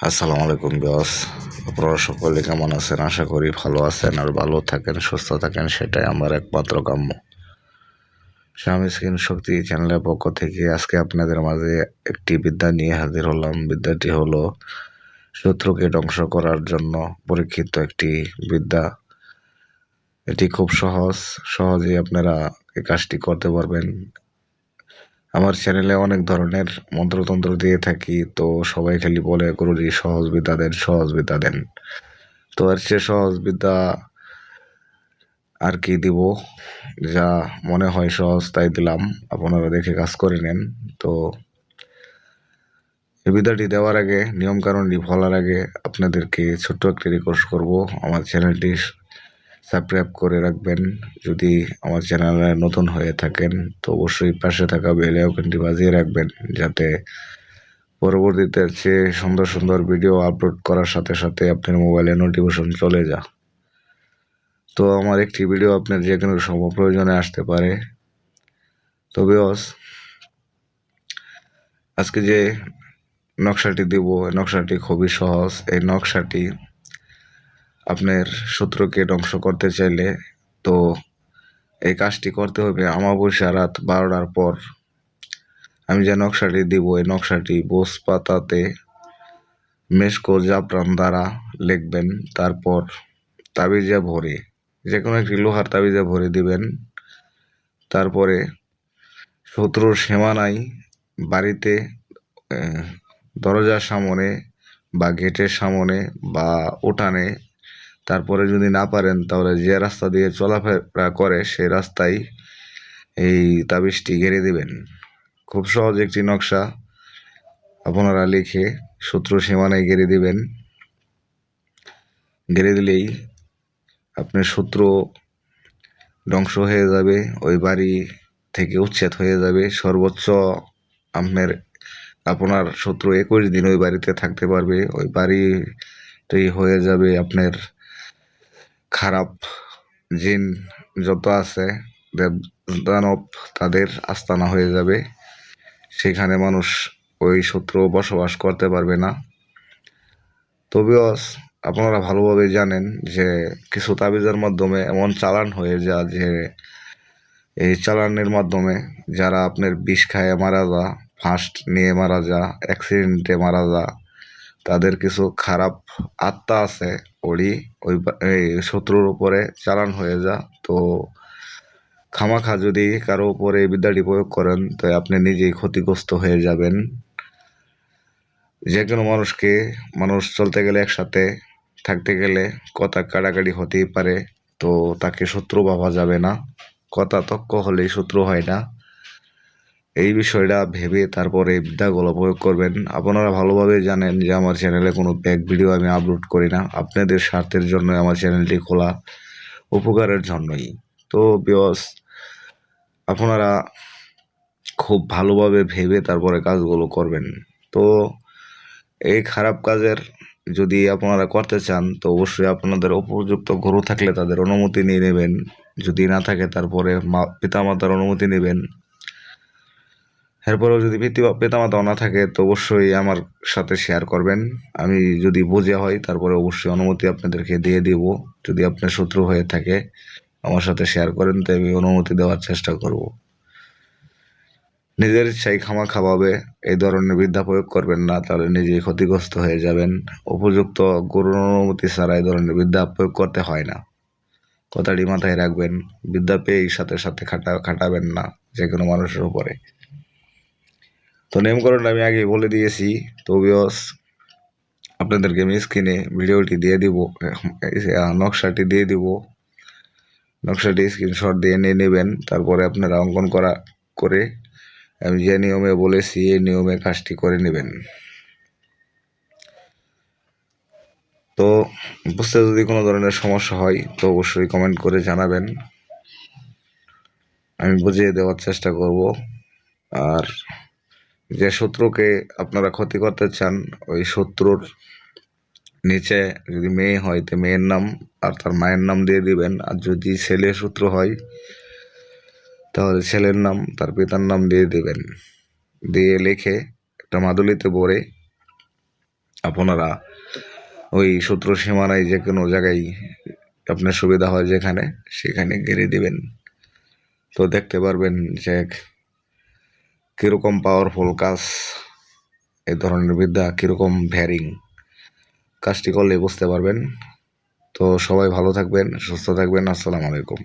আসসালামু আলাইকুম বিয়স আপনারা সকলে কেমন আছেন? আশা করি ভালো আছেন আর ভালো থাকেন, সুস্থ থাকেন, সেটাই আমার একমাত্র কাম্য। স্বামী স্কিন শক্তি চ্যানেলের পক্ষ থেকে আজকে আপনাদের মাঝে একটি বিদ্যা নিয়ে হাজির হলাম। বিদ্যাটি হলো শত্রুকে ধ্বংস করার জন্য পরীক্ষিত একটি বিদ্যা। এটি খুব সহজ। সহজেই আপনারা এই কাজটি করতে পারবেন। আমার চ্যানেলে অনেক ধরনের মন্ত্রতন্ত্র দিয়ে থাকি, তো সবাই খালি বলে গুরুজি সহজ বিদ্যা দেন সহজ বিদ্যা দেন। তো আর সে সহজ বিদ্যা আর কি দিব? যা মনে হয় সহজ, তাই দিলাম। আপনারা দেখে কাজ করে নেন। তো এই বিদ্যাটি দেওয়ার আগে, নিয়মকানুনটি বলার আগে আপনাদেরকে ছোট্ট একটি রিকোয়েস্ট করব। আমার চ্যানেলটি সাবস্ক্রাইব করে রাখবেন। যদি আমার চ্যানেলে নতুন হয়ে থাকেন, তো অবশ্যই পাশে থাকা বেল আইকনটি বাজিয়ে রাখবেন, যাতে পরবর্তীতে সে সুন্দর সুন্দর ভিডিও আপলোড করার সাথে সাথে আপনার মোবাইলে নোটিফিকেশন চলে যা তো আমার একটি ভিডিও আপনার যে কোনো সময় প্রয়োজনে আসতে পারে। তো বিয়স আজকে যে নকশাটি দেব নকশাটি খুবই সহজ। এই নকশাটি আপনার শত্রুকে ধ্বংস করতে চাইলে তো এই কাজটি করতে হবে আমাবস্যা রাত বারোটার পর। আমি যে নকশাটি দিব, এই নকশাটি বোস পাতাতে মেসকো জাফরান দ্বারা লিখবেন, তারপর তাবিজে ভরে যে কোনো একটি লোহার তাবিজে ভরে দিবেন। তারপরে শত্রুর সীমানায় বাড়িতে দরজার সামনে বা গেটের সামনে বা উঠানে তারপরে যদি না পারেন তাহলে যে রাস্তা দিয়ে চলাফেরা করে সেই রাস্তায় এই তাবিজটি ঘিরে দিবেন। খুব সহজ একটি নকশা। আপনারা লিখে শত্রু সীমানায় ঘিরে দিবেন। ঘিরে দিলেই আপনার শত্রু ধ্বংস হয়ে যাবে, ওই বাড়ি থেকে উচ্ছেদ হয়ে যাবে। সর্বোচ্চ আপনার আপনার শত্রু একুশ দিন ওই বাড়িতে থাকতে পারবে। ওই বাড়িতেই হয়ে যাবে আপনার খারাপ জিন যত আছে, দেব দানব তাদের আস্তানা হয়ে যাবে। সেখানে মানুষ ওই শত্রু বসবাস করতে পারবে না। তবেও আপনারা ভালোভাবে জানেন যে কিছু তাবিজের মাধ্যমে এমন চালান হয়ে যা যে, এই চালানের মাধ্যমে যারা আপনার বিষ খায় মারা যা ফার্স্ট নিয়ে মারা যা অ্যাক্সিডেন্টে মারা যা তাদের কিছু খারাপ আত্মা আছে, ওরই ওই শত্রুর উপরে চালান হয়ে যা। তো খামাখা যদি কারও উপরে এই বিদ্যাটি প্রয়োগ করেন, তো আপনি নিজেই ক্ষতিগ্রস্ত হয়ে যাবেন। যে কোনো মানুষকে, মানুষ চলতে গেলে একসাথে থাকতে গেলে কথা কাটাকাটি হতেই পারে, তো তাকে শত্রু ভাবা যাবে না। কথা তক্ক হলেই শত্রু হয় না। এই বিষয়টা ভেবে তারপরে বিদ্যাগুলো প্রয়োগ করবেন। আপনারা ভালোভাবে জানেন যে আমার চ্যানেলে কোনো ব্যাক ভিডিও আমি আপলোড করি না। আপনাদের স্বার্থের জন্য আমার চ্যানেলটি খোলা, উপকারের জন্যই। তো বিয়স আপনারা খুব ভালোভাবে ভেবে তারপরে কাজগুলো করবেন। তো এই খারাপ কাজের যদি আপনারা করতে চান, তো অবশ্যই আপনাদের উপযুক্ত গরু থাকলে তাদের অনুমতি নিয়ে নেবেন। যদি না থাকে তারপরে মা, পিতামাতার অনুমতি নেবেন। এরপরেও যদি পিতা পিতামাতাও না থাকে, তো অবশ্যই আমার সাথে শেয়ার করবেন। আমি যদি বুঝে হয়, তারপরে অবশ্যই অনুমতি আপনাদেরকে দিয়ে দিব। যদি আপনার শত্রু হয়ে থাকে, আমার সাথে শেয়ার করেন তো আমি অনুমতি দেওয়ার চেষ্টা করব। নিজের ইচ্ছাই খামা খাওয়াবে, এই ধরনের বিদ্যা প্রয়োগ করবেন না, তাহলে নিজেই ক্ষতিগ্রস্ত হয়ে যাবেন। উপযুক্ত গুরুর অনুমতি ছাড়া এই ধরনের বিদ্যা প্রয়োগ করতে হয় না। কথাটি মাথায় রাখবেন বিদ্যা পেয়েই সাথে সাথে খাটা খাটাবেন না যে কোনো মানুষের উপরে। তো নিয়মকরণ আমি আগে বলে দিয়েছি। তো বিয়স আপনাদেরকে আমি স্ক্রিনে ভিডিওটি দিয়ে দিব। নকশাটি দিয়ে দিব। নকশাটি স্ক্রিনশট দিয়ে নিয়ে নেবেন। তারপরে আপনারা অঙ্কন করা করে আমি যে নিয়মে বলেছি, এই নিয়মে কাজটি করে নেবেন। তো বুঝতে যদি কোনো ধরনের সমস্যা হয়, তো অবশ্যই কমেন্ট করে জানাবেন। আমি বুঝিয়ে দেওয়ার চেষ্টা করব। আর যে শত্রুকে আপনারা ক্ষতি করতে চান, ওই শত্রুর নিচে যদি মেয়ে হয়, তো মেয়ের নাম আর তার মায়ের নাম দিয়ে দিবেন। আর যদি ছেলে শত্রু হয়, তাহলে ছেলের নাম তার পিতার নাম দিয়ে দিবেন। দিয়ে লিখে একটা মাদুলিতে ভরে আপনারা ওই শত্রু সীমানায় যে কোনো জায়গায় আপনার সুবিধা হয় যেখানে, সেখানে গেড়ে দেবেন। তো দেখতে পারবেন যে কীরকম পাওয়ারফুল কাজ, এই ধরনের বিদ্যা কীরকম ভ্যারিং, কাজটি করলে বুঝতে পারবেন। তো সবাই ভালো থাকবেন, সুস্থ থাকবেন, আসসালামু আলাইকুম।